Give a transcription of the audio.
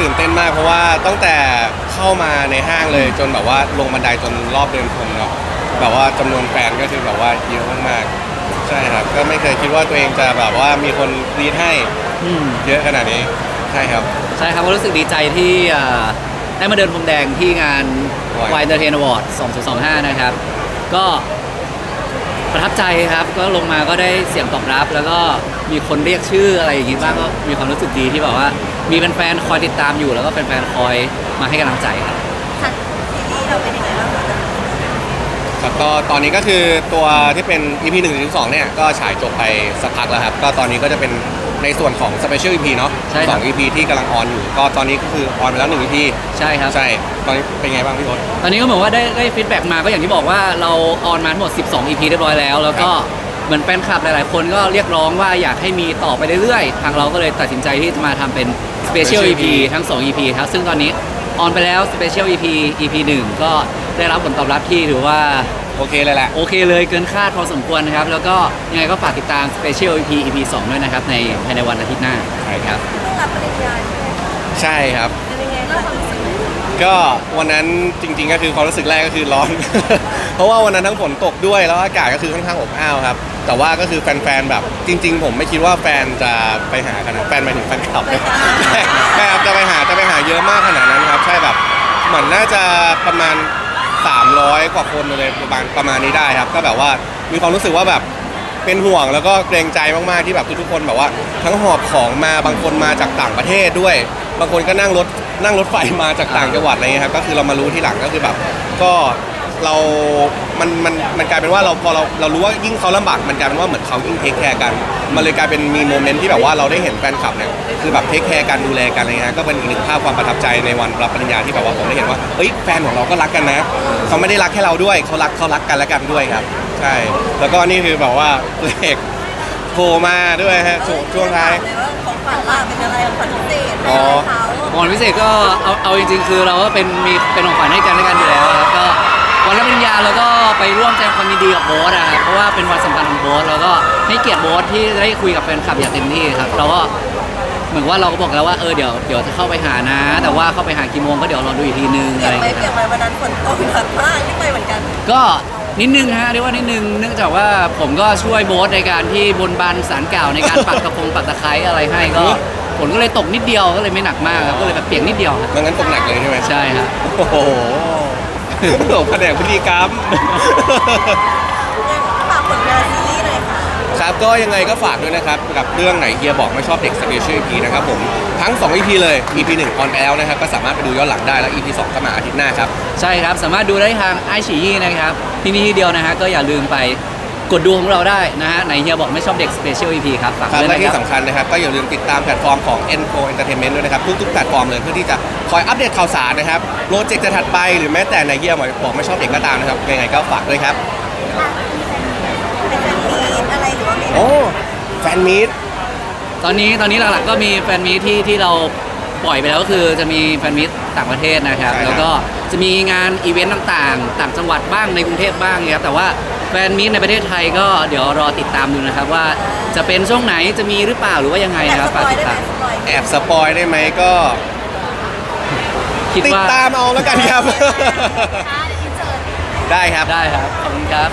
ตื่นเต้นมากเพราะว่าตั้งแต่เข้ามาในห้างเลยจนแบบว่าลงบันไดจนรอบเดินพรมเนาะแบบว่าจำนวนแฟนก็คือแบบว่าเยอะมากๆใช่ครับก็ไม่เคยคิดว่าตัวเองจะแบบว่ามีคนรีดให้อืมเยอะขนาดนี้ใช่ครับ ใช่ครับก็รู้สึกดีใจที่เอ่อได้มาเดินพรมแดงที่งาน Wine Wine Entertain Award 2025 นะครับ ก็ประทับใจครับ ก็ลงมาก็ได้เสียงตอบรับ แล้วก็มีคนเรียกชื่ออะไรอย่างงี้บ้างก็มีความรู้สึกดีที่แบบว่า มีแฟนๆคอยติดตามอยู่ แล้วก็แฟนๆคอยมาให้กำลังใจครับคันซีรีส์เราเป็นยังไงบ้างคะครับก็ตอนนี้ก็คือตัวที่เป็น EP 1ถึง2เนี่ยก็ฉายจบไปสักพักแล้วครับ ก็ตอนนี้ก็จะเป็นในส่วนของ Special EP เนาะใช่คสรัอบง EP ที่กำลังออนอยู่ ก็ตอนนี้ก็คือออนไปแล้ว1 EP ใช่ครับ ใช่ตอนนี้เป็นไงบ้างพี่พศตอนนี้ก็เหมือนว่าได้ได้ฟีดแบ็กมาก็อย่างที่บอกว่าเราออนมาทั้งหมด 12 EP เรียบร้อยแล้ว แล้วก็ เหมือนแฟนคลับหลาย ๆ คนก็เรียกร้องว่าอยากให้มีต่อไปเรื่อย ๆ ทางเราก็เลยตัดสินใจที่จะมาทำเป็น Special EP ทั้ง 2 EP ครับ ซึ่งตอนนี้ออนไปแล้ว Special EP EP 1 ก็ได้รับผลตอบรับที่ถือว่า โอเคเลยแหละ โอเคเลยเกินคาดพอสมควรนะครับ แล้วก็ยังไงก็ฝากติดตาม Special EP EP 2 ด้วยนะครับ ในภายในวันอาทิตย์หน้าใช่ครับเพิ่งรับปริญญาใช่ไหมคะใช่ครับ เป็นยังไงบ้างความรู้สึกก็วันนั้นจริง ๆ ก็คือความรู้สึกแรกก็คือร้อน เพราะว่าวันนั้นทั้งฝนตกด้วยแล้วอากาศก็คือค่อนข้างอบอ้าวครับ แต่ว่าก็คือแฟนๆแบบจริง ๆ ผมไม่คิดว่าแฟนจะไปหาขนาดแฟนหมายถึงแฟนคลับนะใช่ใช่ครับจะไปหาจะไปหาเยอะมากขนาดนั้นครับ ใช่แบบเหมือนน่าจะประมาณ 300 กว่าคนเลยประมาณประมาณนี้ได้ครับ ก็แบบว่ามีความรู้สึกว่าแบบเป็นห่วงแล้วก็เกรงใจมากๆที่แบบทุกๆคนแบบว่า ทั้งหอบของมาบางคนมาจากต่างประเทศด้วย บางคนก็นั่งรถนั่งรถไฟมาจากต่างจังหวัดอะไรเงี้ยครับก็คือเรามารู้ทีหลังก็คือแบบ ก็ เรามันมันมันกลายเป็นว่าเราพอเราเรารู้ว่ายิ่งเขาลำบากมันกลายเป็นว่าเหมือนเขายิ่งเทคแคร์กัน มันเลยกลายเป็นมีโมเมนต์ที่แบบว่าเราได้เห็นแฟนคลับเนี่ยคือแบบเทคแคร์กันดูแลกันอะไรเงี้ยก็เป็นอีกหนึ่งภาพความประทับใจในวันรับปริญญาที่แบบว่าผมได้เห็นว่าเฮ้ยแฟนของเราก็รักกันนะเขาไม่ได้รักแค่เราด้วยเขารักเขารักกันและกันด้วยครับใช่แล้วก็นี่คือแบบว่าเลขโผล่มาด้วยฮะช่วงช่วงท้ายเลยว่าของขวัญล่ะเป็นอะไรของขวัญพิเศษให้อ๋อเขา ของขวัญพิเศษก็เอาเอาจริงๆ คือเราก็เป็นมีเป็นของขวัญให้กันและกันอยู่แล้วครับก็วันรับปริญญาเราก็ ไปร่วมแสดงความยินดีกับโบ๊ทนะครับเพราะว่าเป็นวันสำคัญของโบ๊ทแล้วก็ให้เกียรติโบ๊ทที่ได้คุยกับแฟนคลับอย่างเต็มที่ครับเราก็เหมือนว่าเราก็บอกแล้วว่าเออเดี๋ยวเดี๋ยวจะเข้าไปหานะ แต่ว่าเข้าไปหากี่โมงก็เดี๋ยวรอดูอีกทีนึงเปลี่อะยไรนอย่างไปเงี้ยเปครับลี่ยนไปวันนั้นฝนตกหนักมากที่ไปเหมือนกัน ก็นิดนึงฮะเรียกว่านิดนึงเนื่องจากว่าผมก็ช่วยโบ๊ทในการที่บนบานสารกล่าวในการปักกระพงปักตะไคร้อะไรให้ก็ฝนก็เลยตกนิดเดียวก็เลยไม่หนักมากครับก็เลยแบบเปียกนิดเดียวครับไมันงั้นตกหนักเลยใช่ไหมใช่ครับ โอ้โห โอ้แผนกพิธีกรรม ฝากผลงานซีรีส์เลยค่ะครับก็ยังไงก็ฝากด้วยนะครับ กับเรื่องไหนเฮียบอกไม่ชอบเด็ก Special EP นะครับผมทั้ง 2 EP เลย EP 1 on air นะครับ ก็สามารถไปดูย้อนหลังได้แล้ว EP 2 ก็มาอาทิตย์หน้าครับ ใช่ครับ สามารถดูได้ทางไอฉี่นะครับที่นี่ที่เดียวนะฮะก็อย่าลืมไป กดดูของเราได้นะฮะไหนเฮียบอกไม่ชอบเด็ก Special EP ครับฝากครับด้วยและนะคที่รับสำคัญนะครับก็อย่าลืมติดตามแพลตฟอร์มของ N4 Entertainment ด้วยนะครับทุกๆแพลตฟอร์มเลยเพื่อที่จะคอยอัปเดตข่าวสารนะครับโปรเจกต์จะถัดไปหรือแม้แต่ในเฮียบอกไม่ชอบเด็กก็ตามนะครับยังไงก็ฝากด้วยครับ เป็นแฟนมีตอะไรหรือว่ามีโอ้แฟนมีตตอนนี้ตอนนี้หลักๆก็มีแฟนมีตที่ที่เราปล่อยไปแล้วก็คือจะมีแฟนมีตต่างประเทศนะครับใช่ครับแล้วก็จะมีงานอีเวนต์ต่างๆ ต่างจังหวัดบ้างในกรุงเทพบ้างนะครับแต่ว่า แฟนมีตในประเทศไทยก็เดี๋ยวรอติดตามดูนะครับว่าจะเป็นช่วงไหนจะมีหรือเปล่าหรือว่ายังไงแอบนะคสรับปฝากอยติดได้ไหมตามสปอยแอบสปอยได้ไหมก็ คิดติดว่าตามเอาแล้วกันครับ ได้ครับ ได้ครับขอบคุณครับ